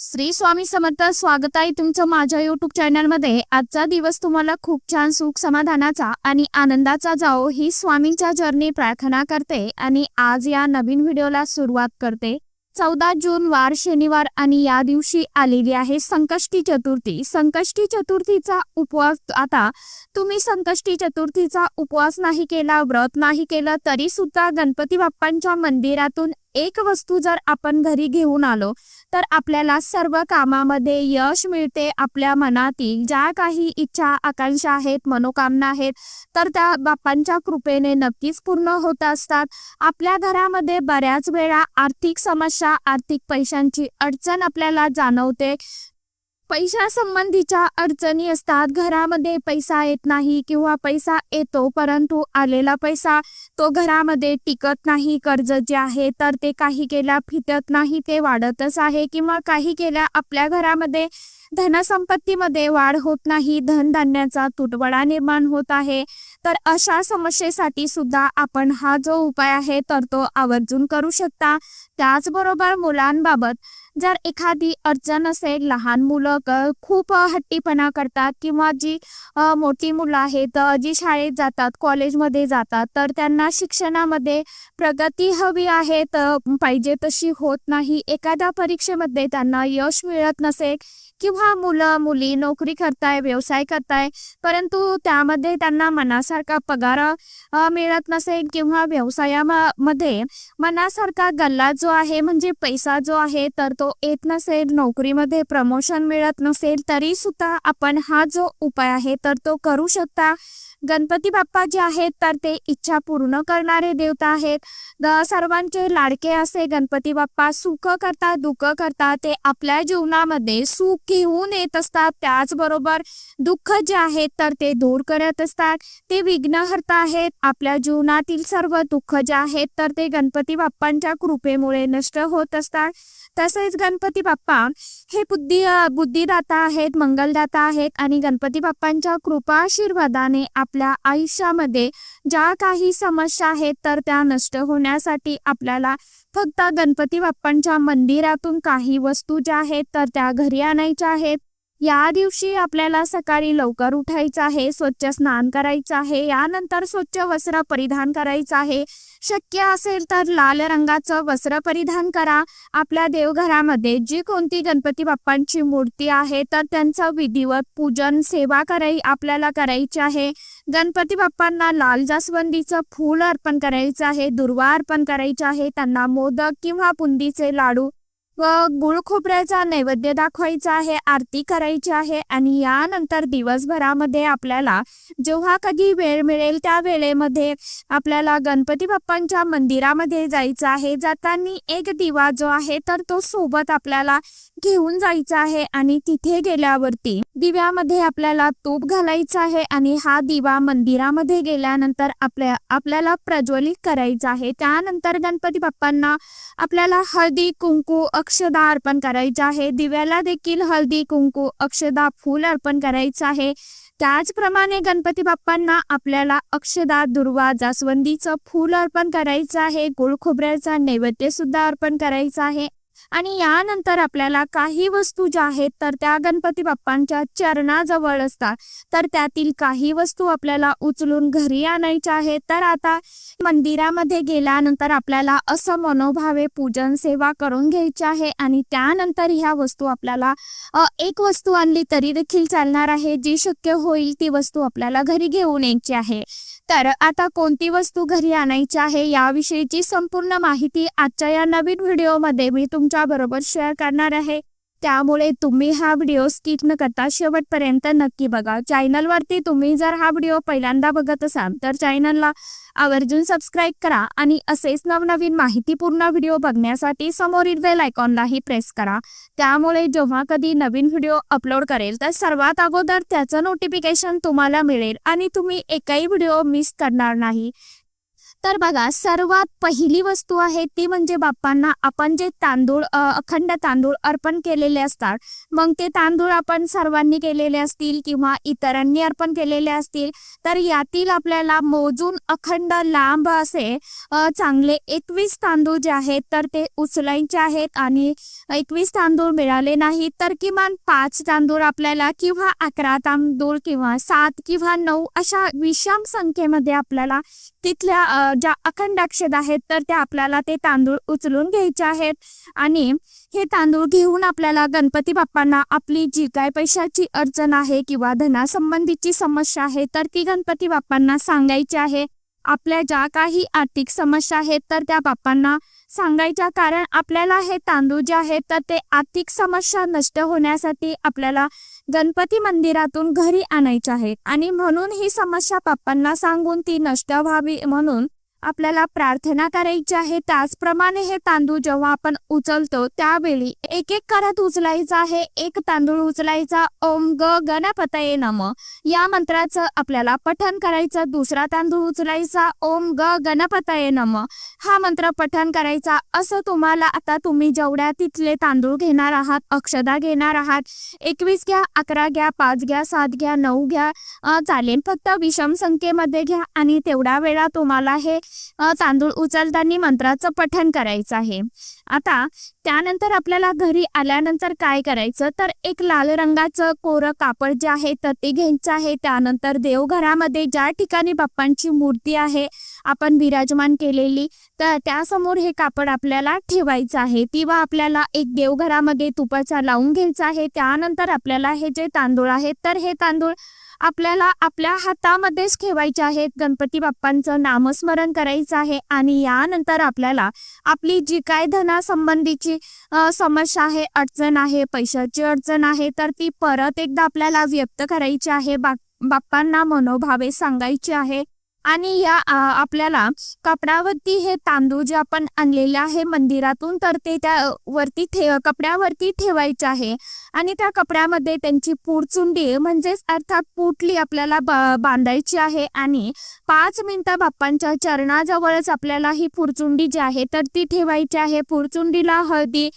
श्री स्वामी समर्थ स्वागत आहे तुमचं माझ्या युट्यूब चॅनलमध्ये आजचा दिवस तुम्हाला खूप छान सुख समाधानाचा आणि आनंदाचा जाओ ही स्वामींच्या जर्नी प्रार्थना करते आणि आज या नवीन व्हिडिओला सुरुवात करते. चौदा जून वार शनिवार आणि या दिवशी आलेली आहे संकष्टी चतुर्थी. संकष्टी चतुर्थीचा उपवास आता तुम्ही संकष्टी चतुर्थीचा उपवास नाही केला व्रत नाही केलं तरी सुद्धा गणपती बाप्पांच्या मंदिरातून एक वस्तू जर आपण घरी घेऊन आलो तर आपल्याला सर्व कामामध्ये यश मिळते आपल्या मनातील. ज्या काही इच्छा आकांक्षा आहेत मनोकामना आहेत तर त्या बाप्पांच्या कृपेने नक्कीच पूर्ण होत असतात. आपल्या घरामध्ये बऱ्याच वेळा आर्थिक समस्या आर्थिक पैशांची अडचण आपल्याला जाणवते. पैशासंबंधीच्या अडचणी असतात. घरामध्ये पैसा येत नाही किंवा पैसा येतो परंतु आलेला पैसा तो घरामध्ये टिकत नाही. कर्ज जे आहे तर ते काही केल्या फिटत नाही ते वाढतच आहे किंवा काही केल्या आपल्या घरामध्ये धनसंपत्तीमध्ये वाढ होत नाही. धनधान्याचा तुटवडा निर्माण होत आहे. तर अशा समस्येसाठी सुद्धा आपण हा जो उपाय आहे तर तो आवर्जून करू शकता. त्याचबरोबर मुलांबाबत जर एखादी अडचण असेल लहान मुलं खूप हट्टीपणा करतात किंवा जी मोठी मुलं आहेत जी शाळेत जातात कॉलेजमध्ये जातात तर त्यांना शिक्षणामध्ये प्रगती हवी आहे तर पाहिजे तशी होत नाही. एखाद्या परीक्षेमध्ये त्यांना यश मिळत नसेल किंवा मुलं मुली नोकरी करताय व्यवसाय करताय परंतु त्यामध्ये त्यांना मनासारखा पगार मिळत नसेल किंवा व्यवसायामध्ये मनासारखा गल्ला जो आहे म्हणजे पैसा जो आहे तर तो येत नसेल नोकरीमध्ये प्रमोशन मिळत नसेल तरी सुद्धा आपण हा जो उपाय आहे तर तो करू शकता. गणपती बाप्पा जे आहेत तर ते इच्छा पूर्ण करणारे देवता आहेत. सर्वांचे लाडके असे गणपती बाप्पा सुख करतात दुःख करतात. ते आपल्या जीवनामध्ये सुख घेऊन येत असतात. त्याचबरोबर दुःख जे आहेत तर ते दूर करत असतात. ते विघ्नहर्ता आहेत. आपल्या जीवनातील सर्व दुःख जे आहेत तर ते गणपती बाप्पांच्या कृपेमुळे नष्ट होत असतात. तसेच गणपती बाप्पा हे बुद्धी बुद्धिदाता आहेत मंगलदाता आहेत. आणि गणपती बाप्पांच्या कृपा आशीर्वादाने आपल्या आयुष्यामध्ये ज्या काही समस्या आहेत तर त्या नष्ट होण्यासाठी आपल्याला फक्त गणपती बाप्पांच्या मंदिरातून काही वस्तू ज्या आहेत तर त्या घरी आणायच्या आहेत. या दिवशी आपल्याला सकाळी लवकर उठायचं आहे स्वच्छ स्नान करायचं आहे यानंतर स्वच्छ वस्त्र परिधान करायचं आहे. शक्य असेल तर लाल रंगाचं वस्त्र परिधान करा. आपल्या देवघरामध्ये जी कोणती गणपती बाप्पांची मूर्ती आहे तर त्यांचं विधिवत पूजन सेवा कराई आपल्याला करायची आहे. गणपती बाप्पांना लाल जास्वंदीचं फूल अर्पण करायचं आहे दुर्वा अर्पण करायचं आहे. त्यांना मोदक किंवा बुंदीचे लाडू व गुळ खोबऱ्याचा नैवेद्य दाखवायचा आहे आरती करायची आहे आणि यानंतर दिवसभरामध्ये आपल्याला जेव्हा कधी वेळ मिळेल त्या वेळेमध्ये आपल्याला गणपती बाप्पांच्या मंदिरामध्ये जायचं आहे. जाताना एक दिवा जो आहे तर तो सोबत आपल्याला घेऊन जायचा आहे आणि तिथे गेल्यावरती दिव्यामध्ये आपल्याला तूप घालायचा आहे आणि हा दिवा मंदिरामध्ये गेल्यानंतर आपल्या आपल्याला प्रज्वलित करायचा आहे. त्यानंतर गणपती बाप्पांना आपल्याला हळदी कुंकू अक्षदा अर्पण करायचं आहे. दिव्याला देखील हळदी कुंकू अक्षदा फूल अर्पण करायचं आहे. त्याचप्रमाणे गणपती बाप्पांना आपल्याला अक्षदा दुर्वा जास्वंदीचं फूल अर्पण करायचं आहे. गुळ खोबऱ्याचा नैवेद्य सुद्धा अर्पण करायचा आहे. आणि यानंतर आपल्याला काही वस्तू ज्या आहेत तर त्या गणपती बाप्पांच्या चरणाजवळ असतात. तर त्यातील काही वस्तू आपल्याला उचलून घरी आणायच्या आहेत. तर आता मंदिरामध्ये गेल्यानंतर आपल्याला असं मनोभावे पूजन सेवा करून घ्यायची आहे आणि त्यानंतर ह्या वस्तू आपल्याला एक वस्तू आणली तरी देखील चालणार आहे. जी शक्य होईल ती वस्तू आपल्याला घरी घेऊन यायची आहे. तर आता कोणती वस्तू घरी आणायची आहे याविषयीची संपूर्ण माहिती आजच्या या नवीन व्हिडिओमध्ये मी तुमच्या बरोबर शेअर करणार आहे. त्यामुळे तुम्ही हा व्हिडिओ स्किप न करता शेवटपर्यंत नक्की बघा. चॅनलवरती तुम्ही जर हा व्हिडिओ पहिल्यांदा बघत असाल तर चॅनलला आवर्जून सबस्क्राईब करा आणि असेच नवनवीन माहितीपूर्ण व्हिडिओ बघण्यासाठी समोरील बेल आयकॉनलाही प्रेस करा. त्यामुळे जेव्हा कधी नवीन व्हिडिओ अपलोड करेल तर सर्वात अगोदर त्याचं नोटिफिकेशन तुम्हाला मिळेल आणि तुम्ही एकही व्हिडिओ मिस करणार नाही. तर बघा सर्वात पहिली वस्तू आहे ती म्हणजे बाप्पांना आपण जे तांदूळ अखंड तांदूळ अर्पण केलेले असतात मग ते तांदूळ आपण सर्वांनी केलेले असतील किंवा इतरांनी अर्पण केलेले असतील तर यातील आपल्याला मोजून अखंड लांब असे चांगले एकवीस तांदूळ जे आहेत तर ते उचलायचे आहेत आणि एकवीस तांदूळ मिळाले नाही तर किमान पाच तांदूळ आपल्याला किंवा अकरा तांदूळ किंवा सात किंवा नऊ अशा विषम संख्येमध्ये आपल्याला तिथल्या ज्या अखंड अक्षद आहेत तर त्या आपल्याला ते तांदूळ उचलून घ्यायचे आहेत. आणि हे तांदूळ घेऊन आपल्याला गणपती बाप्पांना आपली जी काय पैशाची अडचण आहे किंवा धनासंबंधीची समस्या आहे तर ती गणपती बाप्पांना सांगायची आहे. आपल्या ज्या काही आर्थिक समस्या आहेत तर त्या बाप्पांना सांगायच्या कारण आपल्याला हे तांदूळ जे आहेत तर ते आर्थिक समस्या नष्ट होण्यासाठी आपल्याला गणपती मंदिरातून घरी आणायचे आहेत आणि म्हणून ही समस्या पप्पांना सांगून ती नष्ट व्हावी म्हणून आपल्याला प्रार्थना करायची आहे त्याचप्रमाणे हे तांदूळ जेव्हा आपण उचलतो त्यावेळी एक एक करत उचलायचा आहे. एक तांदूळ उचलायचा ओम ग गणपतये नम. या मंत्राचं आपल्याला पठण करायचं. दुसरा तांदूळ उचलायचा ओम ग गणपतये नम. हा मंत्र पठण करायचा. असं तुम्हाला आता तुम्ही जेवढ्या तिथले तांदूळ घेणार आहात अक्षदा घेणार आहात एकवीस घ्या अकरा घ्या पाच घ्या सात घ्या नऊ घ्या चालेल. फक्त विषम संख्येमध्ये घ्या आणि तेवढ्या वेळा तुम्हाला हे तांदूळ उचलताना मंत्राचं पठण करायचं आहे. आता त्यानंतर आपल्याला घरी आल्यानंतर काय करायचं? तर एक लाल रंगाचं कोरं कापड जे आहे तर ते घ्यायचं आहे. त्यानंतर देवघरामध्ये ज्या ठिकाणी बाप्पांची मूर्ती आहे आपण विराजमान केलेली तर त्यासमोर हे कापड आपल्याला ठेवायचं आहे. किंवा आपल्याला एक देवघरामध्ये तुपाचा लावून घ्यायचा आहे. त्यानंतर आपल्याला हे जे तांदूळ आहेत तर हे तांदूळ आपल्याला आपल्या हातामध्येच ठेवायचे आहेत. गणपती बाप्पांचं नामस्मरण करायचं आहे आणि यानंतर आपल्याला आपली जी काय धनासंबंधीची समस्या आहे अडचण आहे पैशाची अडचण आहे तर ती परत एकदा आपल्याला व्यक्त करायची आहे. बाप्पांना मनोभावे सांगायचे आहे. आणि या आपल्याला कपड्यावरती हे तांदूळ जे आपण आणलेले आहे मंदिरातून तर ते त्या वरती ठेव कपड्यावरती ठेवायचे आहे. आणि त्या कपड्यामध्ये त्यांची पुरचुंडी म्हणजेच अर्थात पुटली आपल्याला बांधायची आहे. आणि पाच मिनिटं बाप्पांच्या चरणाजवळच आपल्याला ही पुरचुंडी जी आहे तर ती ठेवायची आहे. पुरचुंडीला हळदी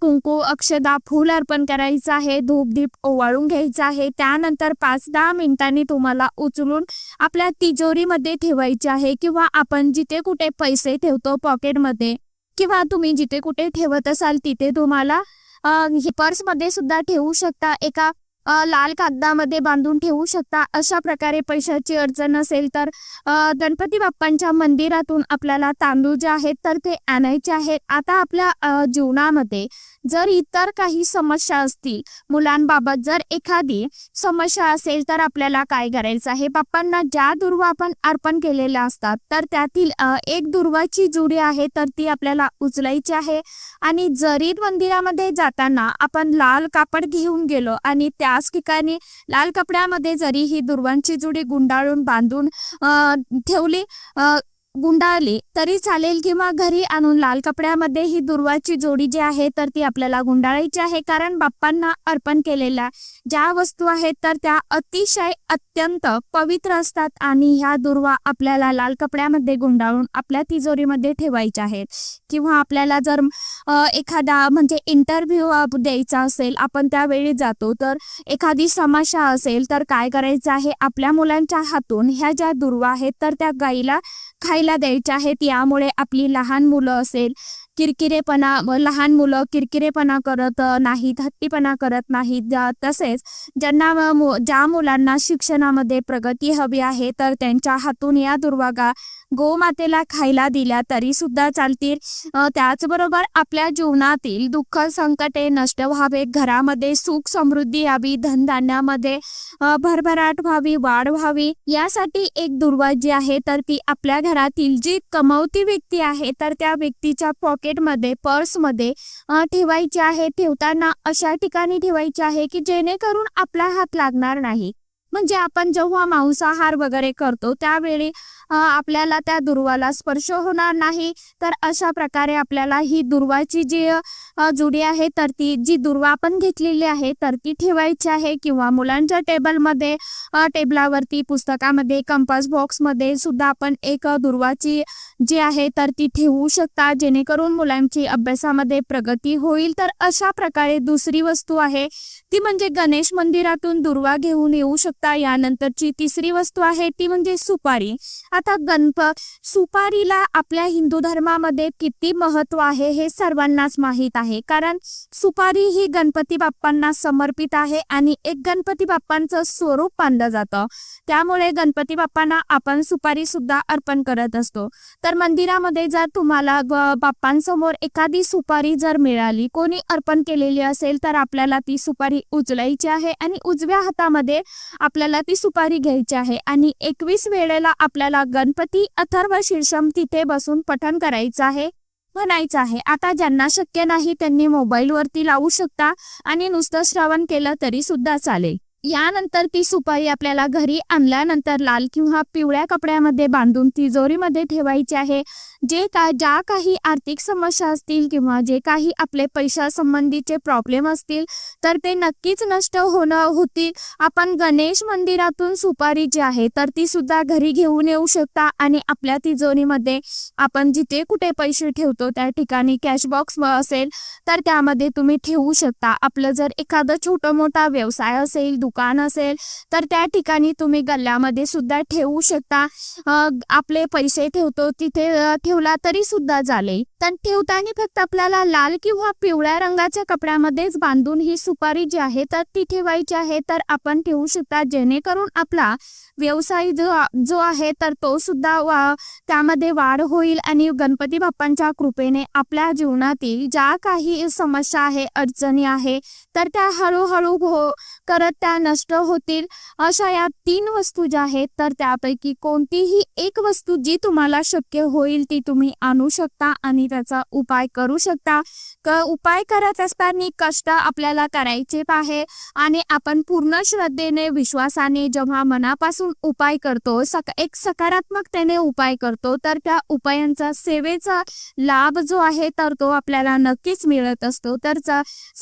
कुंकू अक्षदा फूल अर्पण करायचं आहे. धूप दीप ओवाळून घ्यायचं आहे. त्यानंतर पाच दहा मिनिटांनी तुम्हाला उचलून आपल्या तिजोरी मध्ये ठेवायचे आहे किंवा आपण जिथे कुठे पैसे ठेवतो पॉकेटमध्ये किंवा तुम्ही जिथे कुठे ठेवत असाल तिथे तुम्हाला पर्समध्ये सुद्धा ठेवू शकता एका लाल कागदामध्ये बांधून ठेवू शकता. अशा प्रकारे पैशाची अडचण असेल तर गणपती बाप्पांच्या मंदिरातून आपल्याला तांदूळ जे आहेत तर ते आणायचे आहेत. आता आपल्या जीवनामध्ये जर इतर काही समस्या असतील मुलांबाबत जर एखादी समस्या असेल तर आपल्याला काय करायचं आहे? बाप्पांना ज्या दुर्वा आपण अर्पण केलेल्या असतात तर त्यातील एक दुर्वाची जुडी आहे तर ती आपल्याला उचलायची आहे. आणि जरी मंदिरामध्ये जाताना आपण लाल कापड घेऊन गेलो आणि त्याच ठिकाणी लाल कपड्यामध्ये जरी ही दुर्वांची जुडी गुंडाळून बांधून ठेवली गुंडाळली तरी चालेल किंवा घरी आणून लाल कपड्यामध्ये ही दुर्वाची जोडी जी आहे तर ती आपल्याला गुंडाळायची आहे. कारण बाप्पांना अर्पण केलेल्या ज्या वस्तू आहेत तर त्या अतिशय अत्यंत पवित्र असतात आणि ह्या दुर्वा आपल्याला लाल कपड्यामध्ये गुंडाळून आपल्या तिजोरीमध्ये ठेवायच्या आहेत. किंवा आपल्याला जर एखादा म्हणजे इंटरव्ह्यू द्यायचा असेल आपण त्यावेळी जातो तर एखादी समस्या असेल तर काय करायचं आहे? आपल्या मुलांच्या हातून ह्या ज्या दुर्वा आहेत तर त्या गाईला खायला द्यायच्या आहेत. यामुळे आपली लहान मुलं असेल किरकिरेपणा लहान मुलं किरकिरेपणा करत नाहीत हट्टीपणा करत नाहीत. तसेच ज्यांना ज्या मुलांना शिक्षणामध्ये प्रगती हवी आहे तर त्यांच्या हातून या दुर्वागा गोमातेला खायला दिल्या तरी सुद्धा चालतील त्याचबरोबर आपल्या जीवनातील दुःख संकटे नष्ट व्हावे. घरामध्ये सुख समृद्धी यावी. धनधान्यामध्ये भरभराट व्हावी वाढ व्हावी. यासाठी एक दुर्वा जी आहे तर ती आपल्या घरातील जी कमवती व्यक्ती आहे तर त्या व्यक्तीच्या पॉकेटमध्ये पर्समध्ये ठेवायची आहे. ठेवताना अशा ठिकाणी ठेवायची आहे की जेणेकरून आपला हात लागणार नाही. म्हणजे आपण जेव्हा मांसाहार वगैरे करतो त्यावेळी आपल्याला त्या दुर्वाला स्पर्श होणार नाही. तर अशा प्रकारे आपल्याला ही दुर्वाची जी जुडी आहे तर ती जी दुर्वा आपण घेतलेली आहे तर ती ठेवायची आहे. किंवा मुलांच्या टेबलमध्ये टेबलावरती पुस्तकामध्ये कंपास बॉक्समध्ये सुद्धा आपण एक दुर्वाची जी आहे तर ती ठेवू शकता. जेणेकरून मुलांची अभ्यासामध्ये प्रगती होईल. तर अशा प्रकारे दुसरी वस्तू आहे ती म्हणजे गणेश मंदिरातून दुर्वा घेऊन येऊ शकता. यानंतरची तिसरी वस्तू आहे ती म्हणजे सुपारी. आता गणप सुपारीला आपल्या हिंदू धर्मामध्ये किती महत्त्व आहे हे सर्वांनाच माहीत आहे. कारण सुपारी ही गणपती बाप्पांना समर्पित आहे आणि एक गणपती बाप्पांचं स्वरूप मानलं जातं. त्यामुळे गणपती बाप्पांना आपण सुपारी सुद्धा अर्पण करत असतो. तर मंदिरामध्ये जर तुम्हाला बाप्पांसमोर एखादी सुपारी जर मिळाली कोणी अर्पण केलेली असेल तर आपल्याला ती सुपारी उचलायची आहे आणि उजव्या हातामध्ये आपल्याला ती सुपारी घ्यायची आहे. आणि एकवीस वेळेला आपल्याला गणपती अथर्व शीर्षम तिथे बसून पठण करायचं आहे म्हणायचं आहे. आता ज्यांना शक्य नाही त्यांनी मोबाईलवरती लावू शकता आणि नुसतं श्रवण केलं तरी सुद्धा चालेल. यानंतर ती सुपारी आपल्याला घरी आणल्यानंतर लाल किंवा पिवळ्या कपड्यामध्ये बांधून तिजोरीमध्ये ठेवायची आहे. जे का ज्या काही आर्थिक समस्या असतील किंवा जे काही आपले पैशासंबंधीचे प्रॉब्लेम असतील तर ते नक्कीच नष्ट होणं होतील. आपण गणेश मंदिरातून सुपारी जी आहे तर ती सुद्धा घरी घेऊन येऊ शकता आणि आपल्या तिजोरीमध्ये आपण जिथे कुठे पैसे ठेवतो त्या ठिकाणी कॅश बॉक्स असेल तर त्यामध्ये तुम्ही ठेवू शकता. आपलं जर एखादं छोटं मोठा व्यवसाय असेल दुकान असेल तर त्या ठिकाणी तुम्ही गल्ल्यामध्ये सुद्धा ठेवू शकता. आपले पैसे ठेवतो तिथे ठेवला तरी सुद्धा चालेल. तर ठेवताना फक्त आपल्याला लाल किंवा पिवळ्या रंगाच्या कपड्यामध्येच बांधून ही सुपारी जी आहे तर ती ठेवायची आहे तर आपण ठेवू शकता. जेणेकरून आपला व्यवसाय जो जो आहे तर तो सुद्धा वा त्यामध्ये वाढ होईल आणि गणपती बाप्पांच्या कृपेने आपल्या जीवनातील ज्या काही समस्या आहे अडचणी आहे तर त्या हळूहळू हो करत त्या नष्ट होतील. अशा या तीन वस्तू ज्या आहेत तर त्यापैकी कोणतीही एक वस्तू जी तुम्हाला शक्य होईल ती तुम्ही आणू शकता आणि त्याचा उपाय करू शकता. क उपाय करत असताना कष्ट आपल्याला करायचे आहे आणि आपण पूर्ण श्रद्धेने विश्वासाने जेव्हा मनापासून उपाय करतो. सक एक सकारात्मकतेने उपाय करतो. तर त्या उपायांचा सेवेचा लाभ जो आहे तर तो आपल्याला नक्कीच मिळत असतो. तर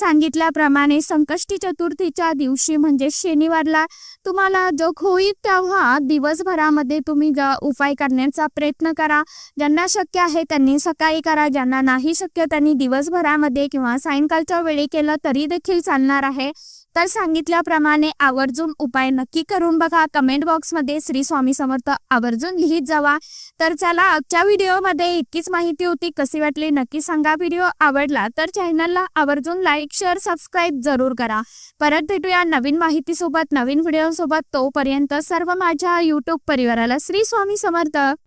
सांगितल्याप्रमाणे संकष्टी चतुर्थीच्या दिवशी म्हणजे शनिवारला तुम्हाला जो होईल तेव्हा दिवसभरामध्ये तुम्ही उपाय करण्याचा प्रयत्न करा. ज्यांना शक्य आहे त्यांनी सकाळी करा. ज्यांना नाही शक्य त्यांनी दिवसभरामध्ये किंवा सायंकाळच्या वेळी केलं तरी देखील चालणार आहे. तर सांगितल्याप्रमाणे आवर्जून उपाय नक्की करून बघा. कमेंट बॉक्समध्ये श्री स्वामी समर्थ आवर्जून लिहित जावा. तर चला आजच्या व्हिडिओमध्ये इतकीच माहिती होती. कशी वाटली नक्की सांगा. व्हिडिओ आवडला तर चॅनलला आवर्जून लाईक शेअर सबस्क्राईब जरूर करा. परत भेटूया नवीन माहितीसोबत नवीन व्हिडिओसोबत. तोपर्यंत सर्व माझ्या यूट्यूब परिवाराला श्री स्वामी समर्थ.